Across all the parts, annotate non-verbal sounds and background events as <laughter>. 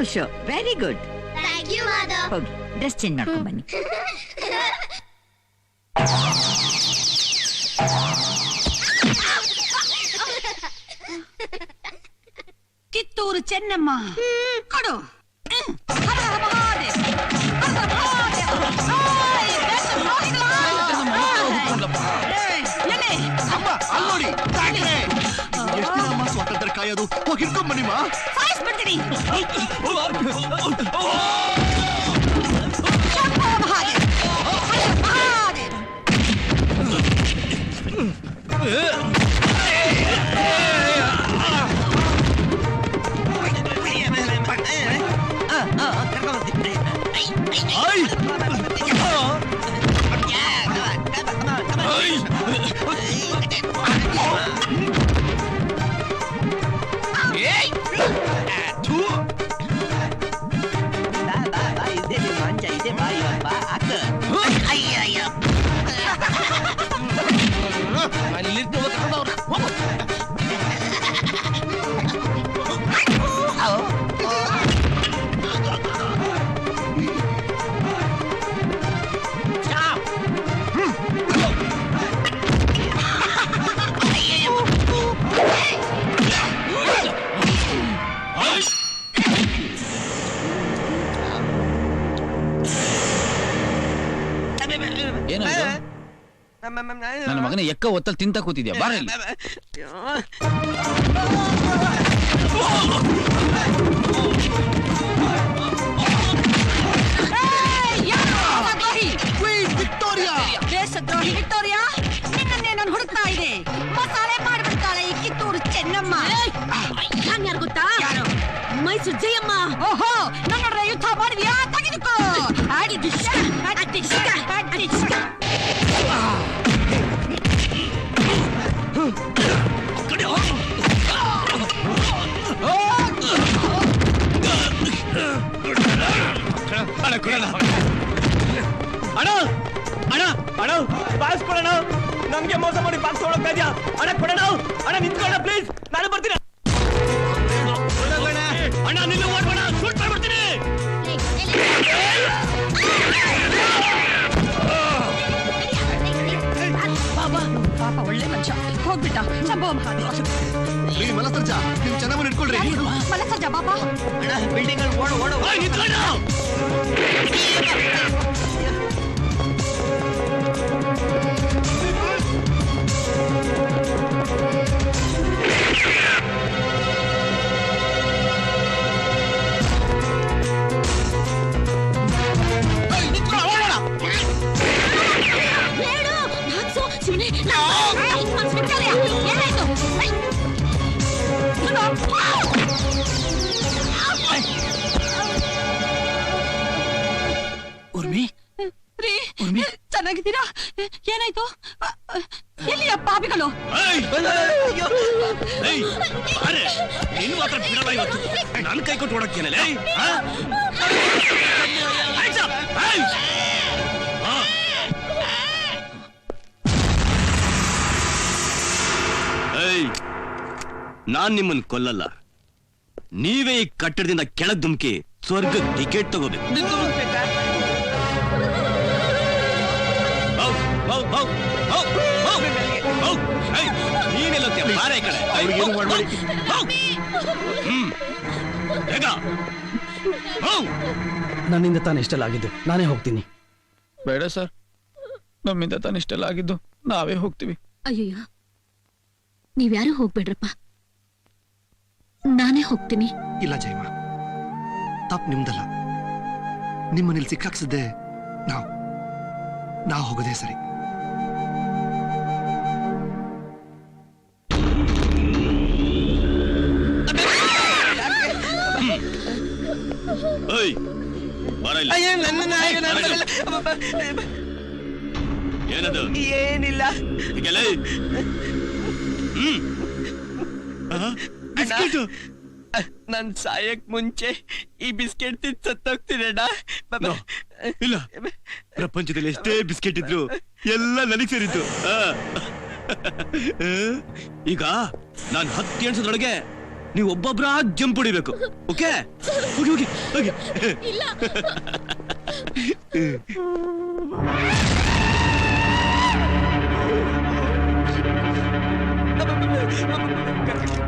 Beautiful show very good thank you Madhav ಹೋಗಿ dress change ಮಾಡ್ಕೊಂಡು ಬನ್ನಿ ಕಿತ್ತೂರು ಚೆನ್ನಮ್ಮ ಕೊಡು ಹ್ಮ್. ಹರ ಅಮ್ಮ ಕಾಯೋದು ಹೋಗಿಟ್ಕೊಂಬನ್ನಿಮ್ಮ ಬಿಡ್ತೀನಿ ಮಗನ ಎಕ್ಕ ಒತ್ತಲ್ ತಿಂತ ಕೂತಿದ್ಯಾ? ಬಾರ ವಿಕ್ಟೋರಿಯಾ. ನಿನ್ನನ್ನೇ ನಾನು ಹುಡುಕ್ತಾ ಇದೆ ಈ ಕಿತ್ತೂರು ಚೆನ್ನಮ್ಮ. ಯಾನ್ ಯಾರು ಗೊತ್ತಾ? ಮೈಸೂರು ಜಯಮ್ಮ. ಓಹೋ! ನನ್ನ ಯುದ್ಧ ಮಾಡಿದ್ಯಾ? ತೆಗೆದುಕೋ. ಆಡಿದ್ದು ಅಣ್ಣ ಕೊಡೋಣ ಅಣ್ಣ ಅಣ್ಣ ಅಣ್ಣ ಬಾಕ್ಸ್ ಕೊಡೋಣ ನಮ್ಗೆ ಮೋಸ ಮಾಡಿ ಬಾಕ್ಸ್ ತೊಗೊಳಕ್ ಇದೆಯಾ? ಅಣ್ಣ ಕೊಡೋಣ ಅಣ್ಣ ನಿಂತ್ಕೊಳ್ಳೋಣ ಪ್ಲೀಸ್ ನಾನು ಬರ್ತೀನಿ. ಹೋಗ್ಬಿಟ್ಟ. ಸಂಭವ ಮಲಸರ್ಜ ನೀವು ಚೆನ್ನಾಗಿ ಇಟ್ಕೊಳ್ರಿ ಮಲಸರ್ಜ ಬಾಬಾ ಬಿಲ್ಡಿಂಗ್ ಓಡ ಓಡ ಚೆನ್ನಾಗಿದ್ದೀರಾ? ಏನಾಯ್ತು? ಎಲ್ಲಿಯ ಪಾಪಿಗಳು ನಿನ್ ನನ್ ಕೈ ಕೊಟ್ಟು ಓಡಕ್ಕೇನೆ ನಾನ್ ನಿಮ್ಮನ್ ಕೊಲ್ಲಲ್ಲ. ನೀವೇ ಈ ಕಟ್ಟಡದಿಂದ ಕೆಳಗ್ ಧುಮ್ಕಿ ಸ್ವರ್ಗ ಟಿಕೆಟ್ ತಗೋಬೇಕು. ಬಾರೆ ಕಡೆ. ಮಾಡ್ಬೇಡಿ. ಹ್ಮ್. ಬೇಗ. ಹೌದ್. ನನ್ನಿಂದ ತಾನು ಇಷ್ಟೆಲ್ಲ ಆಗಿದ್ದು ನಾನೇ ಹೋಗ್ತೀನಿ ಬೇಡ ಸರ್ ನಮ್ಮಿಂದ ತಾನು ಇಷ್ಟೆಲ್ಲ ಆಗಿದ್ದು ನಾವೇ ಹೋಗ್ತೀವಿ ಅಯ್ಯಯ್ಯೋ ನೀವ್ಯಾರು ಹೋಗ್ಬೇಡ್ರಪ್ಪ ನಾನೇ ಹೋಗ್ತೀನಿ ಇಲ್ಲ ಜಯಮ್ಮ ತಪ್ಪು ನಿಮ್ದಲ್ಲ ನಿಮ್ಮನೇಲಿ ಸಿಕ್ಕಾಕ್ಸಿದ್ದೆ ನಾವು ನಾವು ಹೋಗೋದೇ ಸರಿ ಅಯ್ಯೋ ನನ್ನ. ಅಬ್ಬಬ್ಬ. ಏನದು? ಏನಿಲ್ಲ. ಹ್ಮ್. ಬಿಸ್ಕೆಟು. ನನ್ ಸಾಯಕ್ ಮುಂಚೆ ಈ ಬಿಸ್ಕೆಟ್ ತಿಂದ್ ಸತ್ತೋಗ್ತೀನಿ ನೋ, ಇಲ್ಲ. ಪ್ರಪಂಚದಲ್ಲಿ ಎಷ್ಟೇ ಬಿಸ್ಕೆಟ್ ಇದ್ರು ಎಲ್ಲ ನನಗ್ ಸೇರಿತ್ತು ಆ. ಆ, ಈಗ ನಾನ್ ಹತ್ತು ಎಣ್ಸೋದ್ರೊಳಗೆ ನೀವು ಒಬ್ಬೊಬ್ರ ಜಂಪ್ ಹೊಡಿಬೇಕು. ಓಕೆ ಹೋಗಿ ಹೋಗಿ ಹೋಗಿ. ಇಲ್ಲ. <laughs>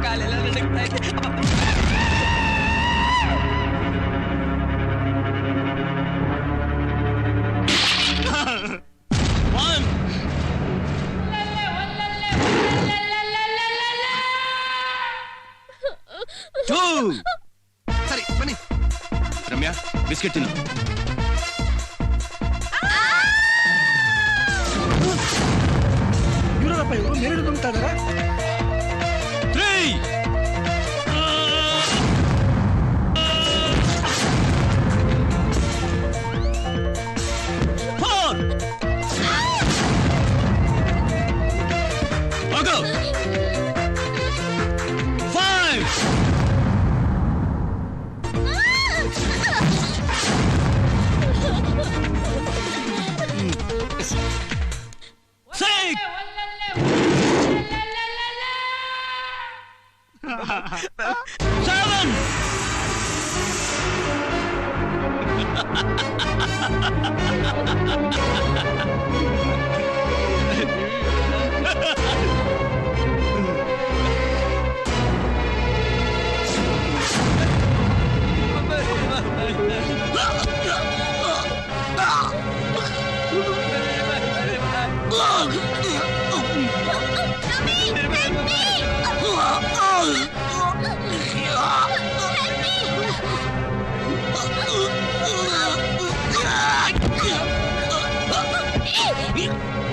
ಕಾಲೆಲ್ಲ ನಡಕ್ತಾ ಇದೆ. ಇವರಪ್ಪ ಇವರು ಎರಡು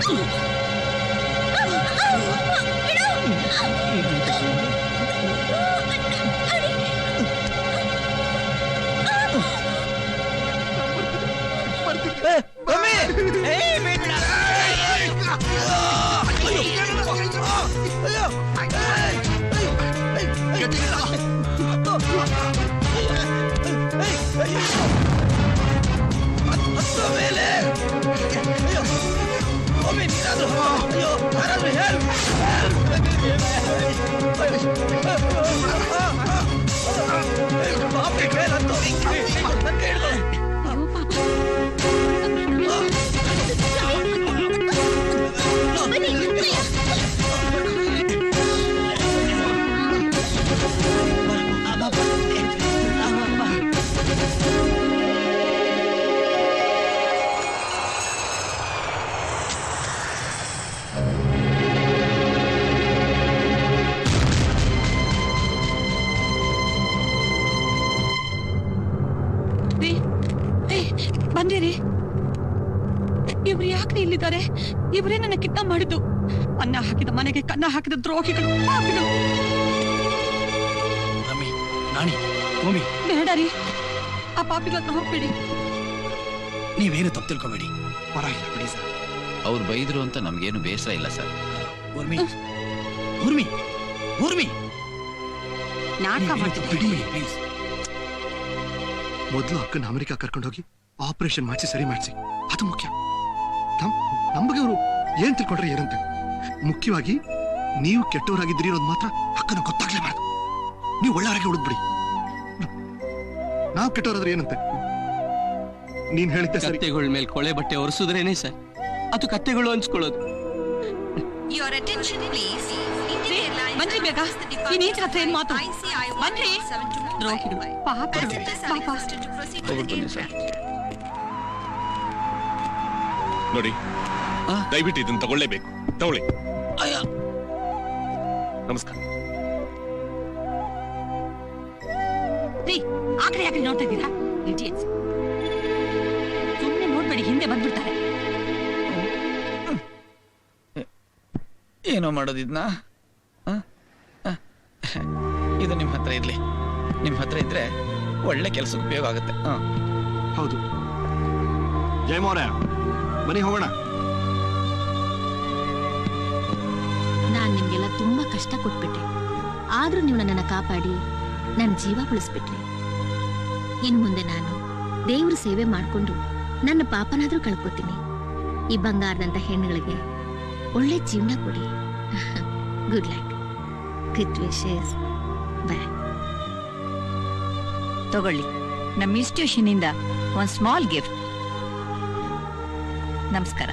Eh, Mami! Eh! ಏಯ್ ಬೇಡ ರೀ ಮಾಡಿದ್ದು. ಅನ್ನ ಹಾಕಿದ ಮನೆಗೆ ಕನ್ನ ಹಾಕಿದ ದ್ರೋಹಿಗಳು ಪಾಪಿಗಳು. ರಮಿ ನಾಣಿ ಭೂಮಿ. ಬೇಡ ರೀ. ಆ ಪಾಪಿಗಳನ್ನ ಹೋಗ್ಬೇಡಿ. ನೀವೇನು ತಪ್ಪು ತಿಳ್ಕೊಬೇಡಿ. ಪರವಾಗಿಲ್ಲ ಬಿಡಿ ಸರ್. ಅವ್ರು ಬೈದ್ರು ಅಂತ ನಮ್ಗೇನು ಬೇಸರ ಇಲ್ಲ ಸರ್. ಊರ್ಮಿ ಊರ್ಮಿ ಊರ್ಮಿ ನಾಟಕ ಮಾಡ್ತಿದ್ದೆ ಬಿಡಿ ಪ್ಲೀಸ್ ಮೊದಲು ಅಕ್ಕನ ಅಮೆರಿಕ ಕರ್ಕೊಂಡು ಹೋಗಿ ಆಪರೇಷನ್ ಮಾಡಿಸಿ ಸರಿ ಮಾಡಿಸಿ. ಅದು ಮುಖ್ಯ. ನಮ್ ನಮ್ಮ ಬಗ್ಗೆ ಅವರು ಏನ್ ತಿಳ್ಕೊಂಡ್ರೆ ಏನಂತೆ? ಮುಖ್ಯವಾಗಿ ನೀವು ಕೆಟ್ಟವರಾಗಿದ್ದೀರಿ ಅನ್ನೋದು ಮಾತ್ರ ಅಕ್ಕನ ಗೊತ್ತಾಗ್ಲೇಬಾರ್ದು ನೀವು ಒಳ್ಳೆಯವರಾಗಿ ಉಳಿದ್ಬಿಡಿ ನಾವು ಕೆಟ್ಟವರಾದ್ರೆ ಏನಂತೆ? ನೀನ್ ಹೇಳಿದ್ದೆ ಸರಿ. ಕತ್ತೆಗಳ ಮೇಲೆ ಕೊಳೆ ಬಟ್ಟೆ ಒರೆಸಿದ್ರೇನೆ ಸರ್? ಅದು ಕತ್ತೆಗಳು ಅನ್ಸ್ಕೊಳ್ಳೋದು. Your attention please. ಬೇಗ. ಹತ್ರ ಏನ್ ಮಾತು? ಪಾಪ ಹೋಗ್ಬಿಟ್ಟು ಬನ್ನಿ ಸರ್. ನೋಡಿ ದಯವಿಟ್ಟು ಇದನ್ನ ತಗೊಳ್ಳೇಬೇಕು. ತಗೊಳ್ಳಿ. ಅಯ್ಯ. ನಮಸ್ಕಾರ. ಆಕಡೆ ಯಾಕೆ ನೋಡ್ತಾ ಇದ್ದೀರಾ? ಇಡಿಯಟ್ಸ್ ಸುಮ್ಮನೆ ನೋಡ್ಬೇಡಿ ಹಿಂದೆ ಬಂದ್ಬಿಡ್ತಾರೆ. ಏನೋ ಮಾಡೋದಿದ್ನ ಇದನ್ನ ಇದು ನಿಮ್ಮ ಹತ್ರ ಇರ್ಲಿ. ನಿಮ್ಮ ಹತ್ರ ಇದ್ರೆ ಒಳ್ಳೆ ಕೆಲಸಕ್ಕೆ ಉಪಯೋಗ ಆಗುತ್ತೆ. ಹಾ ಹೌದು. ಜಯಮೋರ ಬನ್ನಿ ಹೋಗೋಣ. ಕಷ್ಟ ಕೊಟ್ಬಿಟ್ರಿ. ಆದ್ರೂ ನೀವು ನನ್ನನ್ನು ಕಾಪಾಡಿ ನನ್ನ ಜೀವ ಉಳಿಸ್ಬಿಟ್ರಿ. ಇನ್ನು ಮುಂದೆ ನಾನು ದೇವ್ರ ಸೇವೆ ಮಾಡ್ಕೊಂಡು ನನ್ನ ಪಾಪನಾದ್ರೂ ಕಳ್ಕೊತೀನಿ. ಈ ಬಂಗಾರದಂತ ಹೆಣ್ಣುಗಳಿಗೆ ಒಳ್ಳೆ ಜೀವನ ಕೊಡಿ. Good luck good wishes bye ತಗೊಳ್ಳಿ. ನಮ್ಮ ಇನ್ಸ್ಟಿಟ್ಯೂಷನ್ ಇಂದ ಒಂದು ಸ್ಮಾಲ್ ಗಿಫ್ಟ್ ನಮಸ್ಕಾರ.